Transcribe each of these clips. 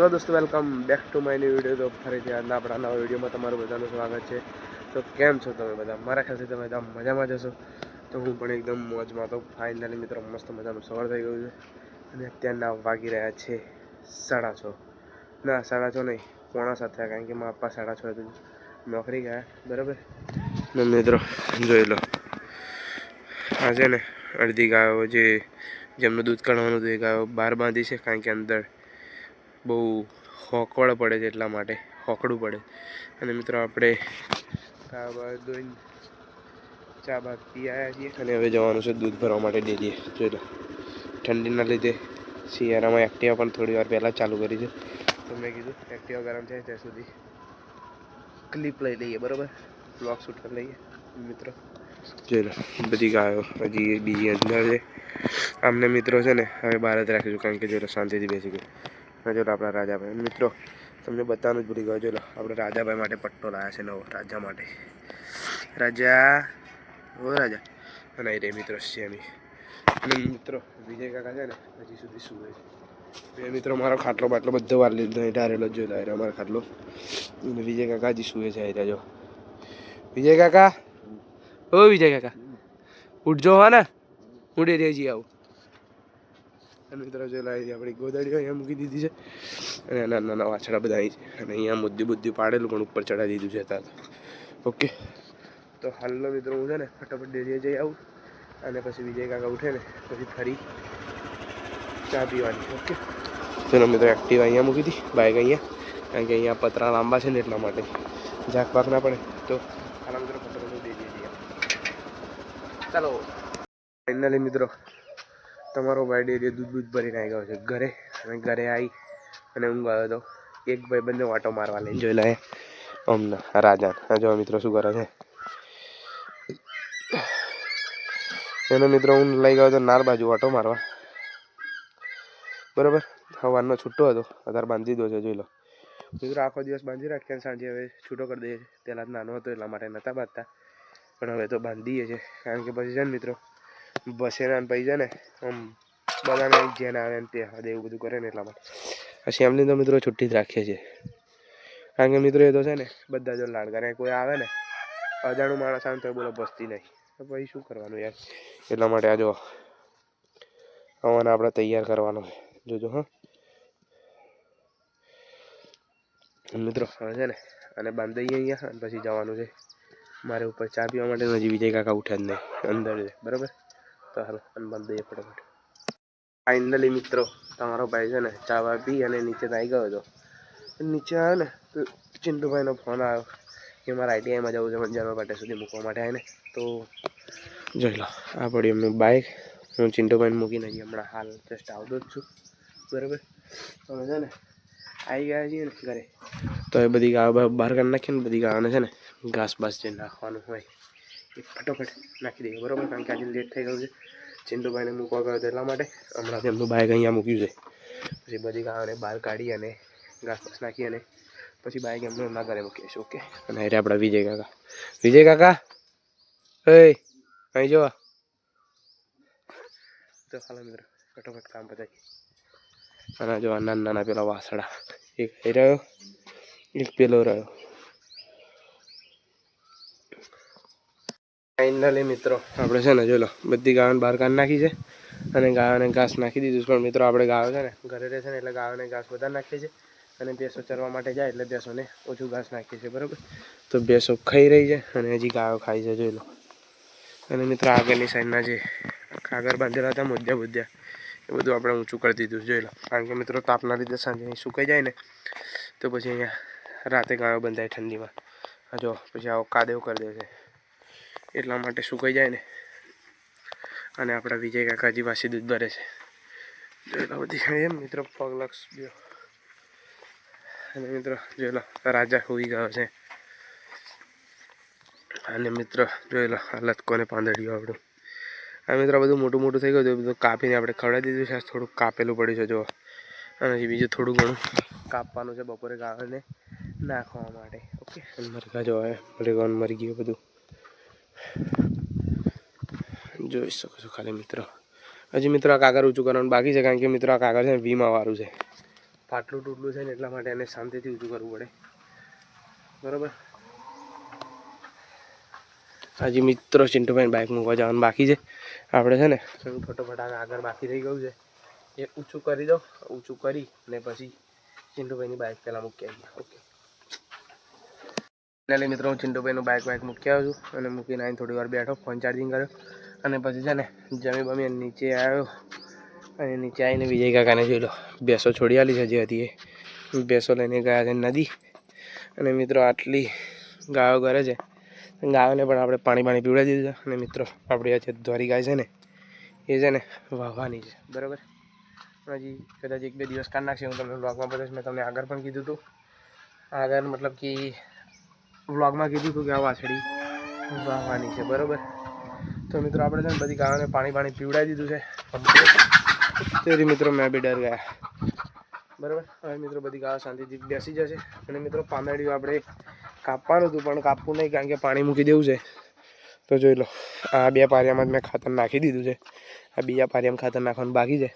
Hello દોસ્તો, welcome back to my new video. તો ફરીથી આજના આપણા નવા વિડીયોમાં તમારું બધાનું સ્વાગત છે. તો કેમ છો તમે બધા? મારા ખ્યાલથી તમે બધા મજામાં જશો તો હું પણ એકદમ મોજમાં તો ફાઇનલી મિત્રો મસ્ત મજાનું સવાર થઈ ગયું છે. અને અત્યારના વાગી રહ્યા છે સાડા છ. ના, સાડા છ નહીં, પોણા સાત થયા કારણ કે મારા પપ્પા સાડા છ નોકરી ગયા, બરાબર? ને મિત્રો, જોઈ લો. આ છે ને અડધી ગાયો જે જેમનું દૂધ કાઢવાનું હતું એ ગાયો બહાર બાંધી છે કારણ કે અંદર બહુ હોકવડ પડે છે એટલા માટે હોકડું પડે. અને મિત્રો આપણે ચા બાયો ધોઈને ચા બા પી આવ્યા છીએ. અને હવે જવાનું છે દૂધ ભરવા માટે ડેરીએ. જોઈ લો, ઠંડીના લીધે શિયાળામાં એક્ટિવા પણ થોડી વાર પહેલાં ચાલુ કરી છે. તો મેં કીધું એક્ટિવા ગરમ થાય ત્યાં સુધી ક્લિપ લઈ લઈએ, બરાબર? બ્લોગ શૂટ કરી લઈએ, મિત્રો. જોઈ લો, બધી ગાયો હજી બીજી અંદર છે. આમને મિત્રો છે ને હવે બહાર જ રાખીશું, કારણ કે જોઈ લો શાંતિથી બેસી ગયું. અને જોઈ લો આપણા રાજાભાઈ. મિત્રો, તમને બતાવવાનું જ ભૂલી ગયો. જોલો આપણે રાજાભાઈ માટે પટ્ટો લાવ્યા છે નવો, રાજા માટે. રાજા, ઓ રાજા. અને રે મિત્રો શ્યામી અને મિત્રો, વિજય કાકા છે ને, હજી સુધી સુવે છે બે મિત્રો, મારો ખાટલો બાટલો બધો વાર લીધો ઢારેલો જ લો અમારો ખાટલો. અને વિજય કાકા હજી સુવે છે, અહીં જો. વિજય કાકા? ઓ વિજય કાકા. ઉઠજો હા ને. હું રેજી આવું. અને મિત્રો જો લાવી આપણી ગોદડીઓ અહીંયા મૂકી દીધી છે. અને નાના નાના વાછડા બધા અહીં છે. અને અહીંયા મુદ્દી બુદ્ધિ પાડેલું પણ ઉપર ચડાવી દીધું છે ત્યાં ઓકે. તો હાલનો મિત્રો હું છે ને ફટાફટ ડેરીએ જઈ આવું. અને પછી વિજય કાકા ઉઠે ને પછી ફરી ચા પીવાની. ઓકે. ચલો મિત્રો એક્ટિવા અહીંયા મૂકી હતી બાઇક અહીંયા. કારણ કે અહીંયા પતરા લાંબા છે ને એટલા માટે. ઝાક પાક ના પડે. તો હાલ મિત્રો, ફટાફટ ડેરીએ જઈ આવું. ચાલો. ફાઇનલી મિત્રો તમારો ભાઈ ડેરી દૂધ દૂધ ભરીને આવી ગયો છે ઘરે. અને ઘરે આવી અને ઊંઘ આવ્યો હતો એક ભાઈ બંને વાટો મારવા લઈને જોઈ લે અમને રાજા જો મિત્રો શું કરે છે? એનો મિત્રો હું લઈ ગયો હતો નાર બાજુ વાટો મારવા. બરોબર? સવારનો છૂટો હતો. અત્યારે બાંધી દો છે, જોઈ લો. મિત્રો આખો દિવસ બાંધી રાખ્યા અને સાંજે હવે છૂટો કરી દઈએ. પહેલાં નાનો હતો, એટલા માટે નહોતા બાંધતા. પણ હવે તો બાંધીએ છીએ. કારણ કે પછી છે ને મિત્રો બસેના પછી છે ને, આમ બધાને જેને આવે ને તે હદે એવું બધું કરે ને એટલા માટે. પછી એમની તો મિત્રો છુટ્ટી જ રાખીએ છીએ. કારણ કે મિત્રો એ તો છે ને, બધા જો લાડ કરે કોઈ આવે ને અજાણું માણસ આવે તો બોલો બસતી નહીં. તો પછી શું કરવાનું યાર? એટલા માટે આ જો, હવાને આપણે તૈયાર કરવાનો છે. જોજો હા. મિત્રો, હવે છે ને અને બાંધી દઈએ અહીંયા અને પછી જવાનું છે. મારે ઉપર ચા પીવા માટે, હજી વિજય કાકા ઉઠ્યા જ નહીં. અંદર છે, બરાબર? તો હાલો અને બાંધી દઈએ ફટાફટ. ફાઇનલી મિત્રો, તમારો ભાઈ છે ને ચાવા પી અને નીચે આવી ગયો હતો. નીચે આવ્યો ને, તો ચિંટુભાઈનો ફોન આવ્યો કે મારે આઈટીઆઈમાં જવું છે મંજાનો પાટે સુધી મૂકવા માટે આવીને તો જોઈ લો, આ પડી એમનું બાઇક હું ચિંટુભાઈને મૂકીને હજી હમણાં હાલ જસ્ટ આવતો જ છું. બરાબર? હવે છે ને આવી ગયા છીએ ને ઘરે. તો એ બધી ગાયો બહાર કાઢી નાખીને બધી ગાયોને છે ને ઘાસ બાસ જે નાખવાનું હોય ફટોફટ નાખી દઈએ, બરાબર? કારણ કે આજે લેટ થઈ ગયું છે. ચિંટુભાઈને મૂકવા ગયો એટલા માટે. હમણાં એમનું બાઇક અહીંયા મૂક્યું છે. પછી બધી ગાયોને બહાર કાઢી અને ઘાસ નાખી અને પછી બાઇક એમનું એમના ઘરે મૂકીશું ઓકે? અને અરે આપણા વિજય કાકા. વિજય કાકા? હે, અહીં જોવા તો હાલો મિત્રો, ફટોફટ કામ પતાવી અને જો નાના નાના પેલા વાસડા એક રહ્યો, એક પેલો રહ્યો. ફાઇનલી મિત્રો. આપણે છે ને, જોઈ લો, બધી ગાયોને બહાર કાઢી નાખી છે. અને ગાયોને ઘાસ નાખી દીધું પણ મિત્રો, આપણે ગાયો છે ને, ઘરે રહે છે ને, એટલે ગાયોને ઘાસ બધા નાખીએ છીએ. અને ભેંસો ચરવા માટે જાય, એટલે ભેંસોને ઓછું ઘાસ નાખીએ છીએ, બરાબર? તો ભેંસો ખાઈ રહી છે અને હજી ગાયો ખાઈ છે, જોઈ લો. અને મિત્રો આગળની સાઈડના જે કાગર બાંધેલા હતા મુદ્દા બુદ્ધા એ બધું આપણે ઊંચું કરી દીધું, જોઈ લો. કારણ કે મિત્રો, તાપના લીધે સાંજે અહીં સુકાઈ જાય ને, તો પછી અહીંયા રાતે ગાયો બંધાય ઠંડીમાં. જો, પછી આવો કાદેવ કરી દે છે. એટલા માટે સુકાઈ જાય ને. અને આપણા વિજય કાકાજી પાસે દૂધ ભરે છે. એટલા બધી એમ મિત્રો, પગ લક્ષ અને મિત્રો, જોઈ લો, રાજા હોઈ ગયો છે. અને મિત્રો, જોઈ લો હાલત કોને પાંદડ્યું આપણું આ મિત્રો બધું મોટું મોટું થઈ ગયું હતું બધું કાપીને આપણે ખવડાવી દીધું છે. આ થોડુંક કાપેલું પડ્યું છે જો અને બીજું થોડું ઘણું કાપવાનું છે બપોરે ગાવાને નાખવા માટે. ઓકે? મરઘા જો હવે મરઘાને મરી ગયું બધું. જોઈ શકો છો ખાલી મિત્રો. હજી મિત્રો આ કાગળ ઊંચું કરવાનું બાકી છે, કારણ કે મિત્રો આ કાગળ છે ને વીમા વાળું છે. પાટલું તૂટલું છે ને એટલા માટે એને શાંતિથી ઊંચું કરવું પડે. બરાબર? હજી મિત્રો ચિંટુભાઈ બાઇક મૂકવા જવાનું બાકી છે. આપણે છે ને થોડું ફટોફટ આગળ બાકી રહી ગયું છે. એ ઊંચું કરી દો ઊંચું કરી ને પછી ચિંટુભાઈની બાઇક પહેલાં મૂકી આવીએ. ઓકે એટલે મિત્રો, હું ચિંટુભાઈનું બાઇક બાઇક મૂકી આવ્યો છું અને મૂકીને આવીને થોડી વાર બેઠો ફોન ચાર્જિંગ કર્યો. અને પછી છે ને જમી બમી નીચે આવ્યો. અને નીચે આવીને વિજય કાકાને જોઈ લો. ભેંસો છોડી આલી છે જે હતી એ. ભેંસો લઈને ગયા છે નદી. અને મિત્રો આટલી ગાયો કરે છે. ગાયોને પણ આપણે પાણી પાણી પીવડાવી દીધું છે. અને મિત્રો આપણી આ જે દ્વારી ગાય છે ને, એ છે ને વાવવાની છે. બરાબર? હજી કદાચ એક બે દિવસ કાઢ નાખશે. હું તમને વ્લોગમાં બતાવીશ. મેં તમને આગળ પણ કીધું હતું. આગળ મતલબ કે વ્લોગમાં કીધું હતું કે આ વાછડી વાવવાની છે. બરાબર? તો મિત્રો આપણે છે ને બધી ગાયોને પાણી પાણી પીવડાવી દીધું છે. તેથી મિત્રો મેં બી ડર ગયા. બરાબર? હવે મિત્રો બધી ગાયો શાંતિથી બેસી જશે. અને મિત્રો પાંદડીઓ આપણે કાપવાનું હતું, પણ કાપવું નહીં કારણ કે પાણી મૂકી દેવું છે. તો જોઈ લો, આ બે પારિયામાં જ મેં ખાતર નાખી દીધું છે. આ બીજા પારિયામાં ખાતર નાખવાનું બાકી છે.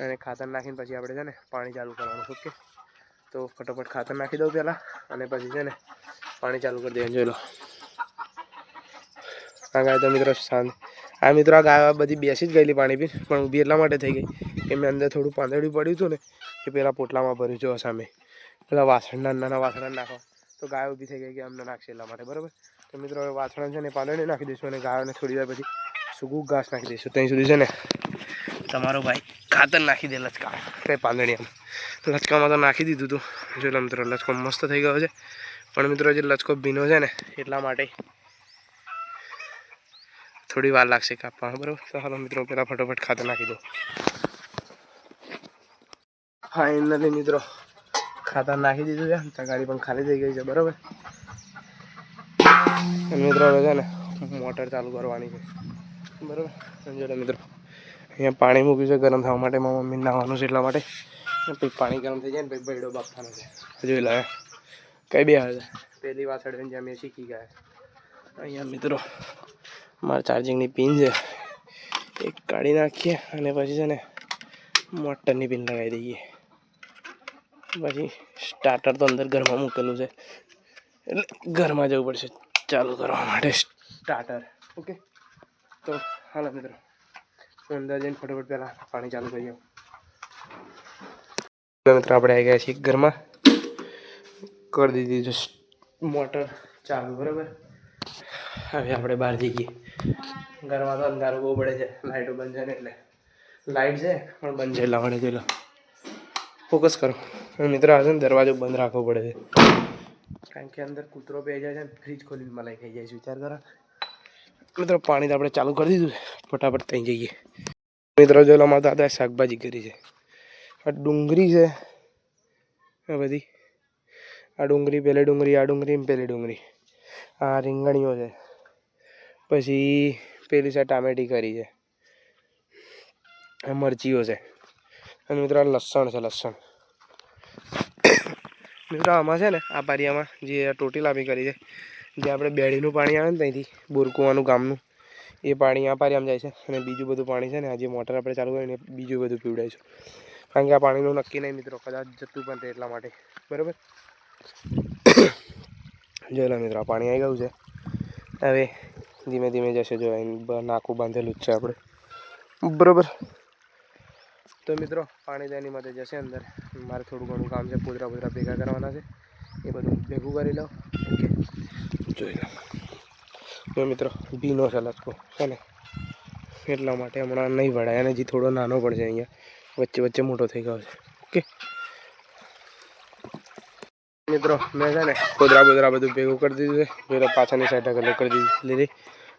અને ખાતર નાખીને પછી આપણે છે ને પાણી ચાલુ કરવાનું, ઓકે? તો ફટોફટ ખાતર નાખી દઉં પહેલાં, અને પછી છે ને પાણી ચાલુ કરી દેવાનું, જોઈ લો. આ ગાય તો મિત્રો શાંત. આ મિત્રો આ ગાય બધી બેસી જ ગયેલી પાણી પી, પણ ઊભી એટલા માટે થઈ ગઈ કે મેં અંદર થોડું પાંદડ્યું પડ્યું હતું ને, એ પેલા પોટલામાં ભર્યું જો સામે. પેલા વાસણ નાના વાસણ નાખો તો ગાય ઊભી થઈ ગઈ કે અમને નાખશે એટલા માટે, બરાબર? તો મિત્રો હવે વાસણ છે ને પાંદડી નાખી દઈશું અને ગાયોને થોડી વાર પછી સૂકું ઘાસ નાખી દઈશું. ત્યાં સુધી છે ને તમારો ભાઈ ખાતર નાખી દે લચકા. પાંદડી આમ લચકામાં તો નાખી દીધું હતું જો મિત્રો, લચકો મસ્ત થઈ ગયો છે. પણ મિત્રો જે લચકો ભીનો છે ને, એટલા માટે થોડી વાર લાગશે કાપવામાં બરાબર. તો હાલો મિત્રો, પહેલાં ફટોફટ ખાતર નાખી દો ફાઇનલી મિત્રો ખાતર નાખી દીધું છે. તગાડી પણ ખાલી થઈ ગઈ છે, બરાબર? મિત્રો હવે છે ને, મોટર ચાલુ કરવાની છે. બરાબર? સમજો મિત્રો, અહીંયા પાણી મૂક્યું છે ગરમ થવા માટે. મારા મમ્મી નાહવાનું છે એટલા માટે. પછી પાણી ગરમ થઈ જાય ને, પછી બૈડો બાફવાનો છે. જોઈ લે કઈ બે આવે પહેલી વાસળ જ્યાં મેં શીખી ગયા અહીંયા મિત્રો મારા ચાર્જિંગની પિન છે. એક કાઢી નાખીએ અને પછી છે ને મોટરની પિન લગાવી દઈએ. પછી સ્ટાર્ટર તો અંદર ઘરમાં મૂકેલું છે. એટલે ઘરમાં જવું પડશે. ચાલુ કરવા માટે સ્ટાર્ટર ઓકે તો હાલો મિત્રો. હું અંદર જઈને ફટોફટ પહેલાં પાણી ચાલુ કરી આવું મિત્રો આપણે આવી ગયા છીએ ઘરમાં. કરી દીધી છે મોટર ચાલુ, બરાબર? હવે આપણે બહાર જઈએ ઘરમાં તો અંધારું બહુ પડે છે. લાઇટો બંધ છે ને એટલે. લાઇટ છે પણ બંધ છે. એટલા માટે જોઈ લો. ફોકસ કરો. મિત્ર આવે ને દરવાજો બંધ રાખવો પડે છે. કારણ કે અંદર કૂતરો બે જાય છે ને ફ્રીજ ખોલીને મલાઈ ખાઈ જાય છે. વિચાર કરો. મિત્રો પાણી તો આપણે ચાલુ કરી દીધું છે. ફટાફટ ત્યાં જઈએ. મિત્રો જોઈ લો મારા દાદાએ શાકભાજી કરી છે. આ ડુંગળી છે. આ બધી. આ ડુંગળી પેલી ડુંગળી આ ડુંગળી પેલી ડુંગળી. આ રીંગણીઓ છે. પછી પેલી છે ટામેટી કરી છે. મરચીઓ છે. અને મિત્રો લસણ છે, લસણ. મિત્રો આમાં છે ને, આ પારિયામાં જે ટોટી લાંબી કરી છે, જે આપણે બેડીનું પાણી આવે ને ત્યાંથી, બોરકુવાનું ગામનું, એ પાણી આ પારિયામાં જાય છે. અને બીજું બધું પાણી છે ને, આ જે મોટર આપણે ચાલુ કરીને બીજું બધું પીવડાય છે. કારણ કે આ પાણીનું નક્કી નહીં મિત્રો, કદાચ જતું પણ રહે એટલા માટે. બરાબર? જોઈ લો મિત્રો પાણી આવી ગયું છે. હવે ધીમે ધીમે જશે જો નાકું બાંધેલું જ છે આપણે. બરાબર. તો મિત્રો, પાણી તેની માટે જશે અંદર. મારે થોડું ઘણું કામ છે પોદરા પોદરા ભેગા કરવાના છે. એ બધું ભેગું કરી લઉં. ઓકે. જોઈ લો. જો મિત્રો, ભીનો છે લચકો છે ને? એટલા માટે હમણાં નહીં વળાય. અને હજી થોડો નાનો પડશે અહીંયા. વચ્ચે વચ્ચે મોટો થઈ ગયો છે. ઓકે. મિત્રો, મેં છે ને કોદરા બોદરા બધું ભેગું કરી દીધું છે. જોઈ પાછળની સાઈડ અલગ કરી દીધી, લીધી.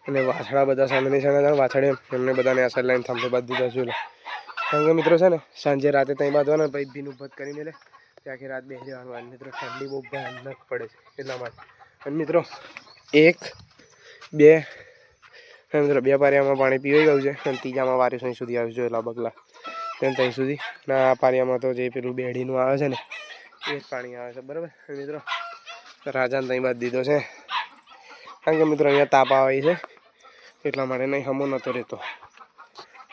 અને વાછડા બધા સામેની સાઈડ વાછડે એમને બધાને અસર લાઈન થાંભલે બાંધી દીધા છું કારણ કે મિત્રો છે ને, સાંજે રાતે ત્યાં બાંધવાના પછી ભીનું ભત કરીને લે આખી રાત બેસી જવાનું મિત્રો, ઠંડી બહુ ભયાનક પડે છે એટલા માટે. અને મિત્રો, એક, બે મિત્રો, બે પારિયામાં પાણી પીવાઈ ગયું છે. અને ત્રીજામાં વારી અહીં સુધી આવ્યું છે એટલા બગલા. ત્યાં ત્યાં સુધી. અને આ પારિયામાં તો જે પેલું બેડીનું આવે છે ને એ જ પાણી આવે છે, બરાબર? મિત્રો, રાજાને ત્યાં બાદ દીધો છે. કારણ કે મિત્રો, અહીંયા તાપ આવે છે, એટલા માટે નહીં, હમો નહોતો રહેતો.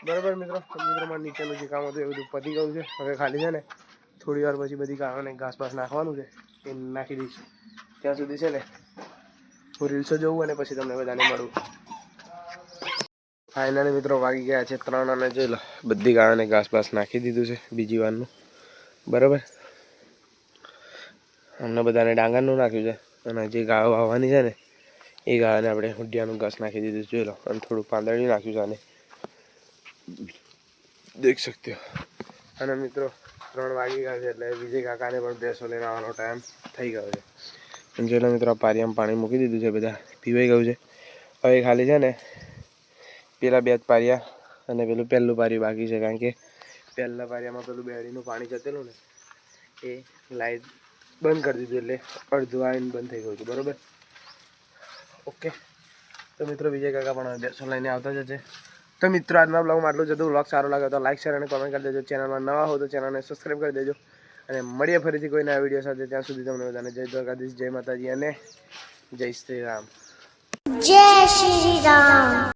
બરાબર મિત્રો? મિત્રો, મારે નીચેનું જે કામ હતું એ બધું પતી ગયું છે. હવે ખાલી છે ને, થોડી વાર પછી બધી ગાયોને ઘાસ બાસ નાખવાનું છે, એ નાખી દઈશ. ત્યાં સુધી છે ને, હું રીલ્સો જોઉં અને પછી તમને બધાને મળું. ફાઇનલી મિત્રો, વાગી ગયા છે ત્રણ અને જોઈ લો, બધી ગાયોને ઘાસ બાસ નાખી દીધું છે, બીજી વારનું. બરાબર? અમને બધાને ડાંગરનું નાખ્યું છે. અને જે ગાયો વાવવાની છે ને, એ ગાયોને આપણે હુંડિયાનું ઘાસ નાખી દીધું. જોઈ લો, અને થોડું પાંદડ્યું નાખ્યું છે આને. દેખ શકતે અને મિત્રો, ત્રણ વાગી ગયા છે એટલે વિજય કાકાને પણ ભેંસો લઈને આવવાનો ટાઈમ થઈ ગયો છે. અને જોઈ લો મિત્રો પારિયામાં પાણી મૂકી દીધું છે, બધા પીવાઈ ગયું છે. હવે ખાલી છે ને, પેલા બે જ પારિયા અને પેલું પહેલું પારિયું બાકી છે. કારણ કે પહેલા પારિયામાં પેલું બેડીનું પાણી જતેલું ને, એ લાઈટ બંધ કરી દીધું એટલે અડધું આવીને બંધ થઈ ગયું હતું, બરાબર? ઓકે તો મિત્રો વિજય કાકા પણ દેશો લઈને આવતા જશે. તો મિત્રો, આજના બ્લોગમાં આટલું જ હતું. બ્લોગ સારો લાગે તો લાઈક શેર અને કોમેન્ટ કરી દેજો. ચેનલમાં નવા હો તો ચેનલને સબસ્ક્રાઈબ કરી દેજો. અને મળીએ ફરીથી કોઈ નવા વીડિયો સાથે. ત્યાં સુધી તમને બધાને જય દ્વારકાધીશ, જય માતાજી અને જય શ્રી રામ. જય શ્રી રામ.